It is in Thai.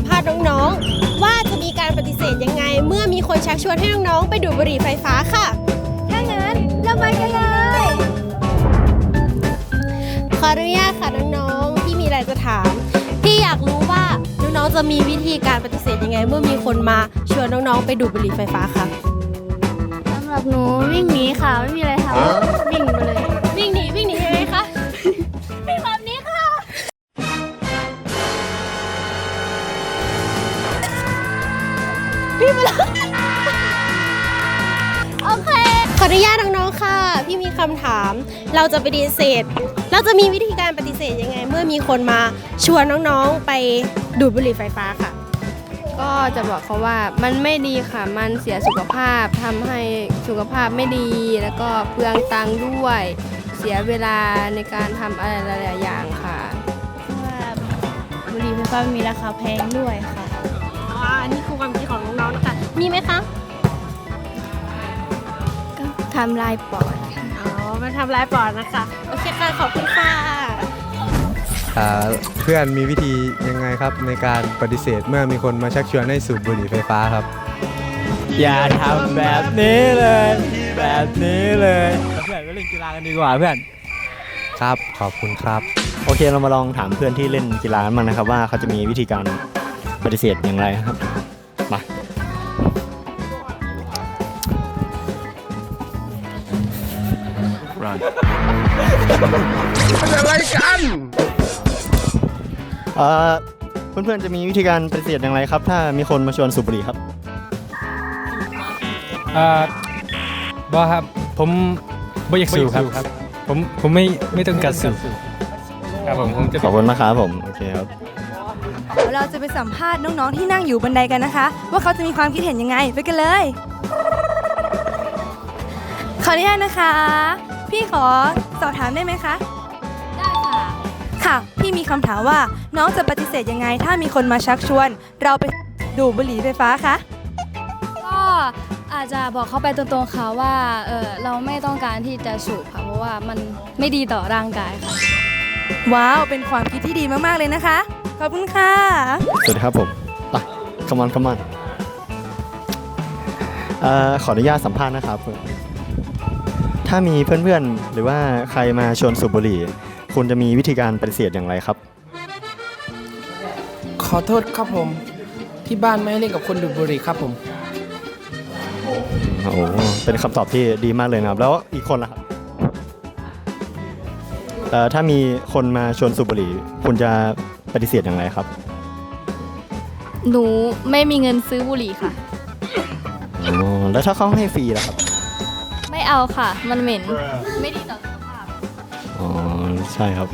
มภาษณ์น้องๆ ว่าจะมีการปฏิเสธยังไง เมื่อมีคนชักชวนให้น้องๆ ไปดูดบุหรี่ไฟฟ้าค่ะ ถ้างั้นเราไปกันเลย ขออนุญาตค่ะน้องๆพี่มีอะไรจะถาม พี่อยากรู้ว่าน้องๆ จะมีวิธีการปฏิเสธยังไง เมื่อมีคนมาชวนน้องๆ ไปดูดบุหรี่ไฟฟ้าค่ะ สำหรับหนูวิ่งหนีค่ะ ไม่มีอะไรทำวิ่งไปเลย โอเค ขออนุญาตน้องๆค่ะ พี่มีคำถาม เราจะปฏิเสธ เราจะมีวิธีการปฏิเสธยังไง เมื่อมีคนมาชวนน้องๆไปดูดบุหรี่ไฟฟ้าค่ะ ก็จะบอกเขาว่ามันไม่ดีค่ะ มันเสียสุขภาพทำให้สุขภาพไม่ดี แล้วก็เปลืองตังค์ด้วย เสียเวลาในการทำอะไรหลายๆอย่างค่ะเพราะว่าบุหรี่ไฟฟ้ามีราคาแพงด้วยค่ะ ไหมคะ ก็ทำลายปอดค่ะอ๋อมาทำลายปอดนะคะ โอเคค่ะ ขอบคุณค่ะ อ่าเพื่อนมีวิธียังไงครับในการปฏิเสธเมื่อมีคนมาชักชวนให้สูบบุหรี่ไฟฟ้าครับ อย่าทำแบบนี้เลย แบบนี้เลยเพื่อนไปเล่นกีฬากันดีกว่าเพื่อน ครับ ขอบคุณครับ โอเคเรามาลองถามเพื่อนที่เล่นกีฬากันบ้างนะครับ ว่าเขาจะมีวิธีการปฏิเสธอย่างไรครับ เอ่อเพื่อนๆจะมีวิธีการปฏิเสธอย่างไรครับ ถ้ามีคนมาชวนสูบบุหรี่ครับเอ่อบอครับ ผมบ่อยากสูบครับ ผม ผมไม่ ไม่ต้องการสูบครับผมผมจะขอบคุณนะครับผม โอเคครับเดี๋ยวเราจะไปสัมภาษณ์น้องๆที่นั่งอยู่บันไดกันนะคะ ว่าเขาจะมีความคิดเห็นยังไง ไปกันเลย ขออนุญาตนะคะ พี่ขอสอบถามได้ไหมคะ ได้ค่ะ ค่ะ พี่มีคำถามว่าน้องจะปฏิเสธยังไง ถ้ามีคนมาชักชวน เราไปดูดบุหรี่ไฟฟ้าคะก็อาจจะบอกเขาไปตรงๆค่ะว่าเออเราไม่ต้องการที่จะสูบค่ะเพราะว่ามันไม่ดีต่อร่างกายค่ะ ว้าว เป็นความคิดที่ดีมากๆเลยนะคะ ขอบคุณค่ะ สวัสดีครับผมไป come on come on เอ่อขออนุญาตสัมภาษณ์นะครับ ถ้ามีเพื่อนๆ หรือว่าใครมาชวนสูบบุหรี่ คุณจะมีวิธีการปฏิเสธอย่างไรครับ ขอโทษครับผม ที่บ้านไม่ให้เล่นกับคนดูดบุหรี่ครับผม โอ้โหเป็นคำตอบที่ดีมากเลยนะครับ แล้วอีกคนล่ะครับเอ่อถ้ามีคนมาชวนสูบบุหรี่ คุณจะปฏิเสธอย่างไรครับ หนูไม่มีเงินซื้อบุหรี่ค่ะ อ๋อ แล้วถ้าเขาให้ฟรีล่ะครับไม่ เอาค่ะ มันเหม็น ไม่ดีต่อสุขภาพ อ๋อ ใช่ครับ